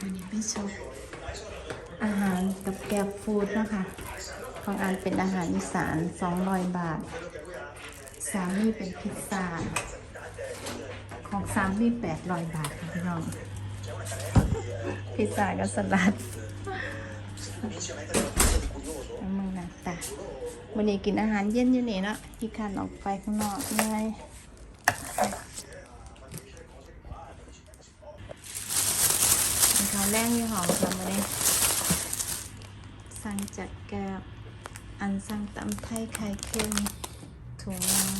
วันนี้ไม่ชอบอาหารกับแกบฟู้ดนะคะของอันเป็นอาหารอีสาน 200 บาท สามีเป็นพิซซ่า ของสามี800 บาทค่ะพี่น้อง พิซซ่ากับสลัดมึงนะตาวันนี้กินอาหารเย็นอยู่นี่เนาะที่ขันออกไปข้างนอกยังไงมีข้าว แรงยี่หอมจำมาได้สั่งจากแกบอันสั่งตำไทยไข่เค็มถุงนึง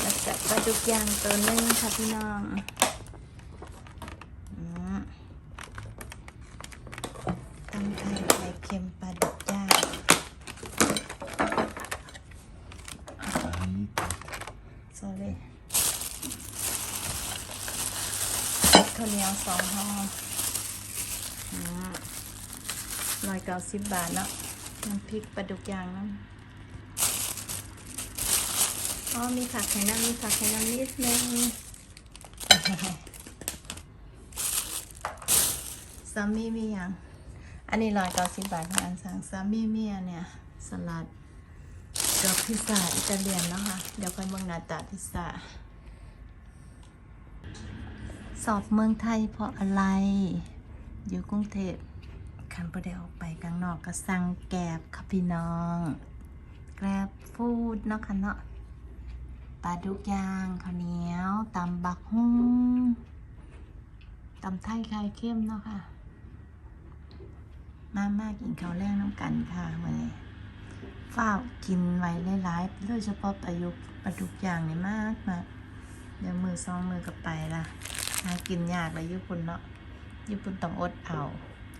แล้วจัดปลาดุกย่างตัวหนึงค่ะพี่น้องอืมตำไทยไข่เค็มปลาดุกย่าง sorry ข้าวเหนียวสองห่อร้อยเก้าสิบบาทเนาะน้ำพริกปลาดุกย่างนาะอ๋อมีผักไข่น้ำมีผักไข่น้ำนิดนึงซามี่มีย่างอันนี้ร้อยเก้าสิบบาทของอันสั่งซามี่มีอันเนี่ยสลัดกับพิซซ่าอิตาเลียนเนาะคะเดี๋ยวค่อยเบิ่งหน้าตาพิซซ่า อบเมืองไทยเพราะอะไร อยู่กรุงเทพคันประเดี๋ยวออกไปกลางนอกก็สั่งแกบค่ะพี่น้อง แกรบฟูดเนาะค่ะเนาะปลาดุกย่างข้าวเหนียวตำบักฮุ้งตำไทยไข่เข้มเนาะค่ะ มามากกินข้าวแรงน้ำกันค่ะวันนี้ฝ้าวกินไว้หลายๆโดยเฉพาะประยุกต์ปลาดุกอย่างนี่มากมากเดี๋ยวมือสองมือก็ไปละ หากินยากเลยญี่ปุ่นเนาะญี่ปุ่นต้องอดเอา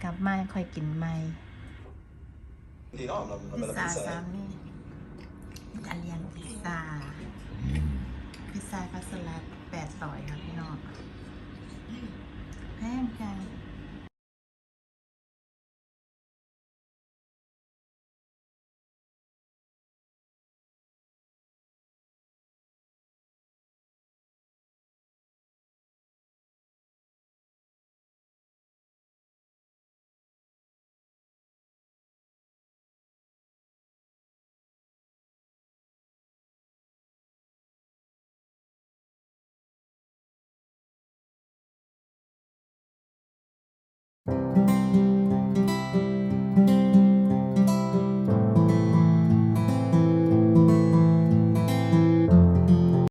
กลับมาค่อยกินใหม่ Di no, una, una พิซ bella ซ่า pizza. สา eh. มีอิตาเลียนพิซซ่าพิซซ่ากับสลัดแปดร้อยครับพี่น้องแพงจัง